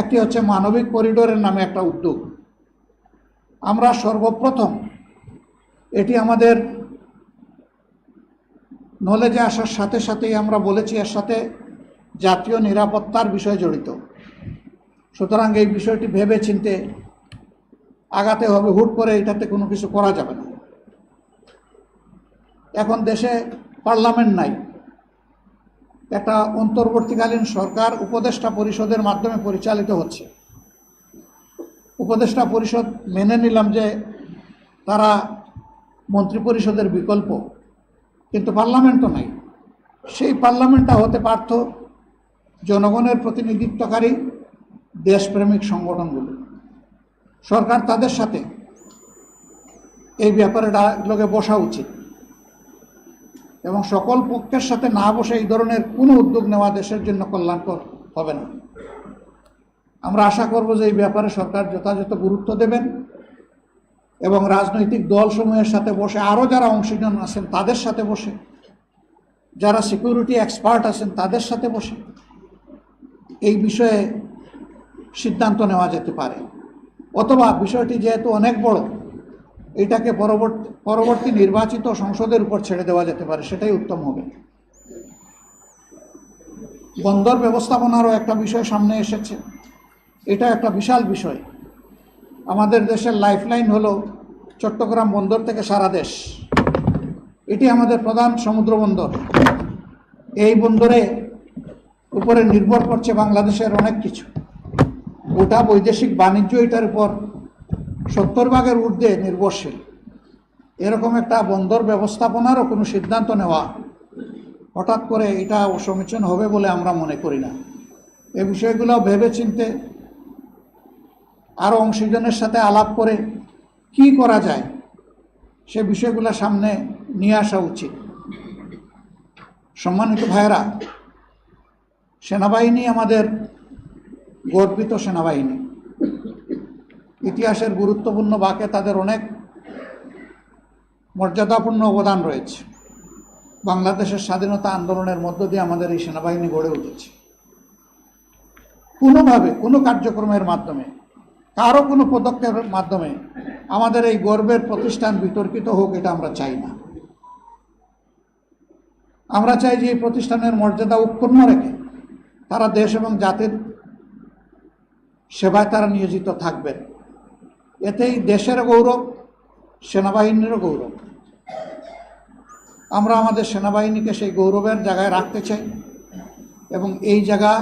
একটি হচ্ছে মানবিক করিডোরের নামে একটা উদ্যোগ। আমরা সর্বপ্রথম এটি আমাদের নলেজে আসার সাথে সাথেই আমরা বলেছি, এর সাথে জাতীয় নিরাপত্তার বিষয় জড়িত। সুতরাং এই বিষয়টি ভেবে চিনতে আগাতে হবে, হুট করে এটাতে কোনো কিছু করা যাবে না। এখন দেশে পার্লামেন্ট নাই। একটা অন্তর্বর্তীকালীন সরকার উপদেষ্টা পরিষদের মাধ্যমে পরিচালিত হচ্ছে। উপদেষ্টা পরিষদ মেনে নিলাম যে তারা মন্ত্রী পরিষদের বিকল্প, কিন্তু পার্লামেন্ট তো নাই। সেই পার্লামেন্টটা হতে পারত জনগণের প্রতিনিধিত্বকারী দেশপ্রেমিক সংগঠনগুলো। সরকার তাদের সাথে এই ব্যাপারে লোকে বসা উচিত। এবং সকল পক্ষের সাথে না বসে এই ধরনের কোনো উদ্যোগ নেওয়া দেশের জন্য কল্যাণকর হবে না। আমরা আশা করব যে এই ব্যাপারে সরকার যথাযথ গুরুত্ব দেবেন এবং রাজনৈতিক দলসমূহের সাথে বসে, আরও যারা অংশীজন আছেন তাদের সাথে বসে, যারা সিকিউরিটি এক্সপার্ট আছেন তাদের সাথে বসে এই বিষয়ে সিদ্ধান্ত নেওয়া যেতে পারে। অথবা বিষয়টি যেহেতু অনেক বড় এটাকে পরবর্তী পরবর্তী নির্বাচিত সংসদের উপর ছেড়ে দেওয়া যেতে পারে, সেটাই উত্তম হবে। বন্দর ব্যবস্থাপনারও একটা বিষয় সামনে এসেছে। এটা একটা বিশাল বিষয়। আমাদের দেশের লাইফলাইন হলো চট্টগ্রাম বন্দর থেকে সারা দেশ। এটি আমাদের প্রধান সমুদ্র বন্দর। এই বন্দরে উপরে নির্ভর করছে বাংলাদেশের অনেক কিছু। গোটা বৈদেশিক বাণিজ্য এটার উপর সত্তর ভাগের ঊর্ধ্বে নির্ভরশীল। এরকম একটা বন্দর ব্যবস্থাপনারও কোনো সিদ্ধান্ত নেওয়া হঠাৎ করে এটা অসমীচীন হবে বলে আমরা মনে করি না। এ বিষয়গুলো ভেবে চিনতে আরও অংশীজনের সাথে আলাপ করে কি করা যায় সে বিষয়গুলো সামনে নিয়ে আসা উচিত। সম্মানিত ভাইয়েরা, সেনাবাহিনী আমাদের গর্বিত সেনাবাহিনী। ইতিহাসের গুরুত্বপূর্ণ বাকে তাদের অনেক মর্যাদাপূর্ণ অবদান রয়েছে। বাংলাদেশের স্বাধীনতা আন্দোলনের মধ্য দিয়ে আমাদের এই সেনাবাহিনী গড়ে উঠেছে। কোনোভাবে, কোনো কার্যক্রমের মাধ্যমে, কারও কোনো পদক্ষেপের মাধ্যমে আমাদের এই গর্বের প্রতিষ্ঠান বিতর্কিত হোক এটা আমরা চাই না। আমরা চাই যে এই প্রতিষ্ঠানের মর্যাদা উৎপন্ন রেখে তারা দেশ এবং জাতির সেবায় তারা নিয়োজিত থাকবেন। এতেই দেশের গৌরব সেনাবাহিনীরও গৌরব। আমরা আমাদের সেনাবাহিনীকে সেই গৌরবের জায়গায় রাখতে চাই এবং এই জায়গা